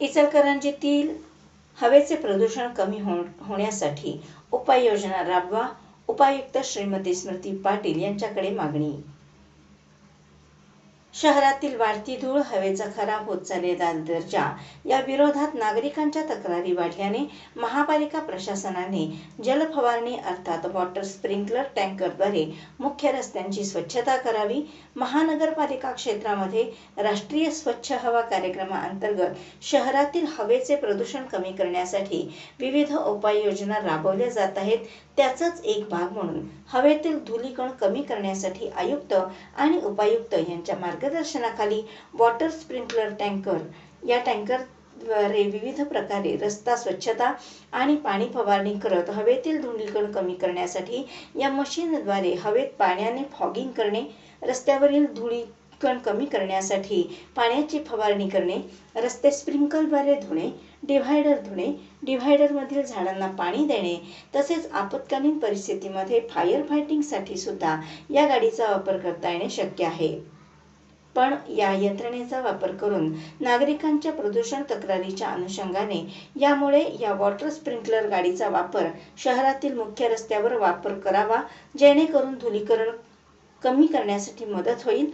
इचलकरंजीतील हवेचे प्रदूषण कमी हो होण्यासाठी उपाययोजना राबवा उपायुक्त श्रीमती स्मृती पाटील यांच्याकडे मागणी शहरातील वाढती धूळ हवेचा खराब होत चाललेला दर्जा या विरोधात नागरिकांच्या तक्रारी वाढल्याने महापालिका प्रशासनाने जलफवारणी अर्थात वॉटर स्प्रिंकलर टँकरद्वारे मुख्य रस्त्यांची स्वच्छता करावी महानगरपालिका क्षेत्रामध्ये राष्ट्रीय स्वच्छ हवा कार्यक्रमाअंतर्गत शहरातील हवेचे प्रदूषण कमी करण्यासाठी विविध उपाययोजना राबवल्या जात आहेत. त्याचाच एक भाग म्हणून हवेतील धुलीकण कमी करण्यासाठी आयुक्त आणि उपायुक्त यांच्या मार्गदर्शनाखाली वॉटर स्प्रिंकलर टँकर. या टँकरद्वारे विविध प्रकारे रस्ता स्वच्छता आणि पाणी फवारणी करत हवेतील धुलीकण कमी करण्यासाठी या मशीनद्वारे हवेत पाण्याने फॉगिंग करणे रस्त्यावरील धुळीकण कमी करण्यासाठी पाण्याची फवारणी करणे रस्ते स्प्रिंकलद्वारे धुणे डिव्हायडर धुणे डिव्हायडरमधील झाडांना पाणी देणे तसेच आपत्कालीन परिस्थितीमध्ये फायर फायटिंगसाठी सुद्धा या गाडीचा वापर करता येणे शक्य आहे. पण या यंत्रणेचा वापर करून नागरिकांच्या प्रदूषण तक्रारीच्या अनुषंगाने यामुळे या वॉटर स्प्रिंकलर गाडीचा वापर शहरातील मुख्य रस्त्यावर वापर करावा जेणेकरून धुलीकरण कमी करण्यासाठी मदत होईल.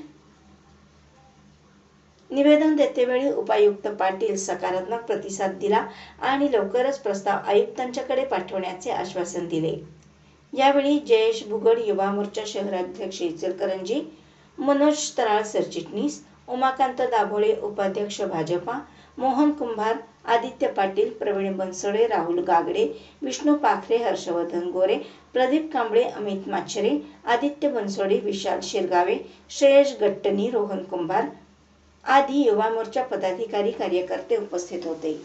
निवेदन देतेवेळी उपायुक्त पाटील सकारात्मक प्रतिसाद दिला आणि लवकरच प्रस्ताव आयुक्तांच्याकडे पाठवण्याचे आश्वासन दिले. यावेळी जयेश भुगड युवा मोर्चा शहराध्यक्ष इचलकरंजी मनोज तराळ सरचिटणीस उमाकांत दाभोळे उपाध्यक्ष भाजपा मोहन कुंभार आदित्य पाटील प्रवीण बनसोडे राहुल गागडे विष्णू पाखरे हर्षवर्धन गोरे प्रदीप कांबळे अमित माच्छरे आदित्य बनसोडे विशाल शिरगावे श्रेयश गट्टणी रोहन कुंभार आदी युवा मोर्चा पदाधिकारी कार्यकर्ते उपस्थित होते.